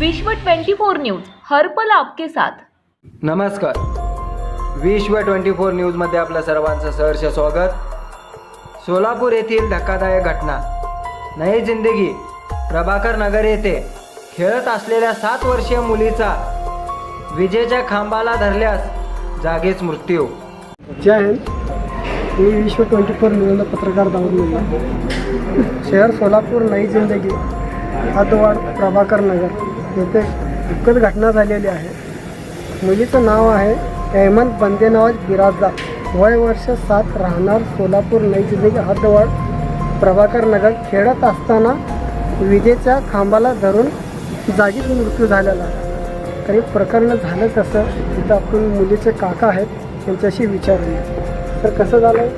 विश्व 24 न्यूज हर्पल आपके साथ. नमस्कार. विश्व ट्वेंटी फोर न्यूजमध्ये आपल्या सर्वांचं सहर्ष स्वागत. सोलापूर येथील धक्कादायक घटना. नई जिंदगी. प्रभाकर नगर येथे खेळत असलेल्या सात वर्षीय मुलीचा विजेच्या खांबाला धरल्यास जागीच मृत्यू. जय हिंद मी विश्व ट्वेंटी फोर न्यूजला पत्रकार दाऊद मुल्ला शहर सोलापूर नई जिंदगी. हदवाड प्रभाकर नगर. येथे दुःखद घटना झालेली आहे. मुलीचं नाव आहे अहमद बंदे नवाज बिराजदार. वय वर्ष सात राहणार सोलापूर नई जिंदगी हदवाड प्रभाकर नगर. खेळत असताना विजेच्या खांबाला धरून जागीच मृत्यू झालेला तरी प्रकरण झालं कसं? तिथं आपण मुलीचे काका आहेत त्यांच्याशी विचारूया. तर कसं झालं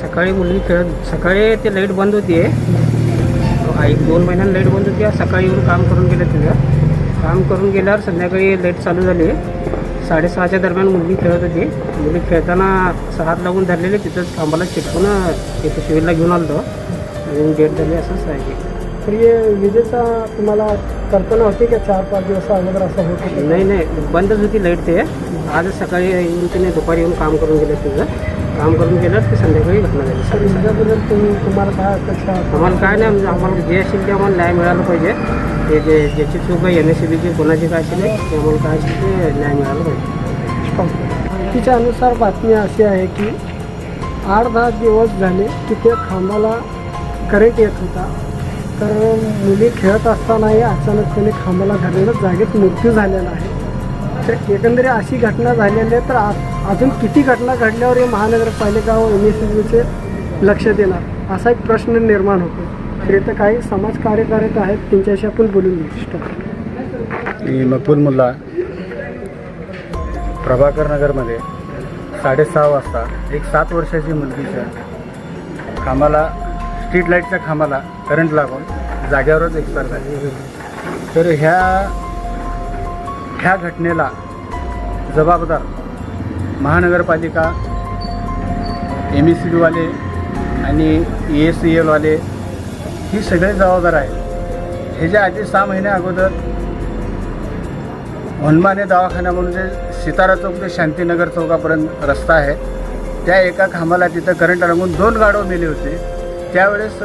सकाळी मुलगी खेळत सकाळी ते लाइट बंद होती एक दोन महिन्यांनी लाइट बंद होती आज सकाळी येऊन काम करून गेले तिथं. काम करून गेल्यावर संध्याकाळी लाइट चालू झाली. साडेसहाच्या दरम्यान मुलगी खेळत होती. मुली खेळताना हात लागून धरलेले तिथंच खांबाला चिटकून तिथे सिव्हिलला घेऊन आलो आणि डेट झाली असंच आहे तर हे विजेचा तुम्हाला कल्पना होती का चार पाच दिवस अगोदर असं होत नाही नाही. बंदच होती लाइट ते. आजच सकाळी येऊन तिने दुपारी येऊन काम करून गेले तिथं. काम करून गेल्यावर ते संध्याकाळी घटना झाली? ह्याच्याबद्दल तुम्ही तुम्हाला काय अपेक्षा आहे? आम्हाला काय नाही म्हणजे आम्हाला जे असेल ते आम्हाला न्याय मिळाला पाहिजे. ते जे ज्याची चूक आहे एन एस सी बीची कोणाची काय असेल ते आम्हाला काय असेल ते न्याय मिळाला पाहिजे. तिच्या अनुसार बातमी अशी आहे की आठ दहा दिवस झाले की त्या खांबाला करंट येत होता. तर मुली खेळत असतानाही अचानकपणे खांबाला धरलेला जागेत मृत्यू झालेला आहे. तर एकंदरीत अशी घटना झालेली आहे तर अजून किती घटना घडल्यावर हे महानगरपालिका व एम एस बीचे लक्ष देणार? असा एक प्रश्न निर्माण होतो तर इथं काही समाज कार्यकर्ते आहेत त्यांच्याशी आपण बोलून घेऊ. मी मकबूल मुल्ला प्रभाकर नगरमध्ये साडेसहा वाजता एक सात वर्षाची मुलगीच्या खांबाला स्ट्रीट लाईटच्या खांबाला करंट लागून जाग्यावरच एक्सपायर झाली. तर ह्या ह्या घटनेला जबाबदार महानगरपालिका एम ई सी बीवाले आणि ए एस सी एलवाले ही सगळे जबाबदार आहेत. ह्याच्या आधी सहा महिन्या अगोदर हनुमाने दवाखाना म्हणून जे सितारा चौक ते शांतीनगर चौकापर्यंत रस्ता आहे त्या एका खांबाला तिथं करंट लागून दोन गाडव मेले होते. त्यावेळेस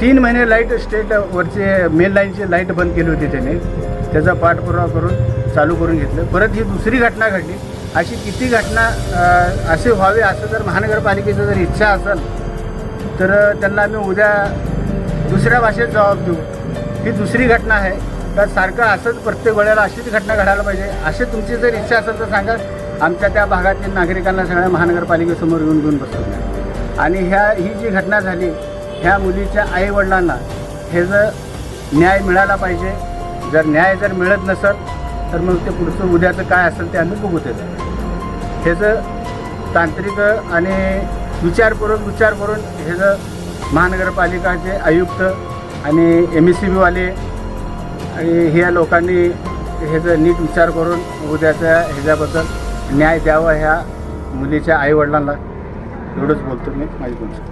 तीन महिने लाइट स्टेट वरचे मेन लाईनची लाइट बंद केली होती त्याने. त्याचा पाठपुरावा करून चालू करून घेतलं. परत ही दुसरी घटना घडली. अशी किती घटना असे व्हावे असं जर महानगरपालिकेचं जर इच्छा असेल तर त्यांना आम्ही उद्या दुसऱ्या भाषेत जबाब देऊ. ही दुसरी घटना आहे. तर सारखं असंच प्रत्येक वेळेला अशीच घटना घडायला पाहिजे. अशी तुमची जर इच्छा असेल तर सांगा. आमच्या त्या भागातील नागरिकांना सगळ्या महानगरपालिकेसमोर येऊन घेऊन बसतो आणि ह्या ही जी घटना झाली ह्या मुलीच्या आईवडिलांना हे जर न्याय मिळाला पाहिजे जर न्याय जर मिळत नसेल तर मग ते पुढचं उद्याचं काय असेल ते आम्ही बघू त्याचं. ह्याचं तांत्रिक आणि विचारपूर्वक विचार करून ह्याचं महानगरपालिकाचे आयुक्त आणि एम एस सी बीवाले आणि ह्या लोकांनी ह्याचं नीट विचार करून उद्याच्या ह्याच्याबद्दल न्याय द्यावा ह्या मुलीच्या आईवडिलांना. एवढंच बोलतो मी. माझी गोष्ट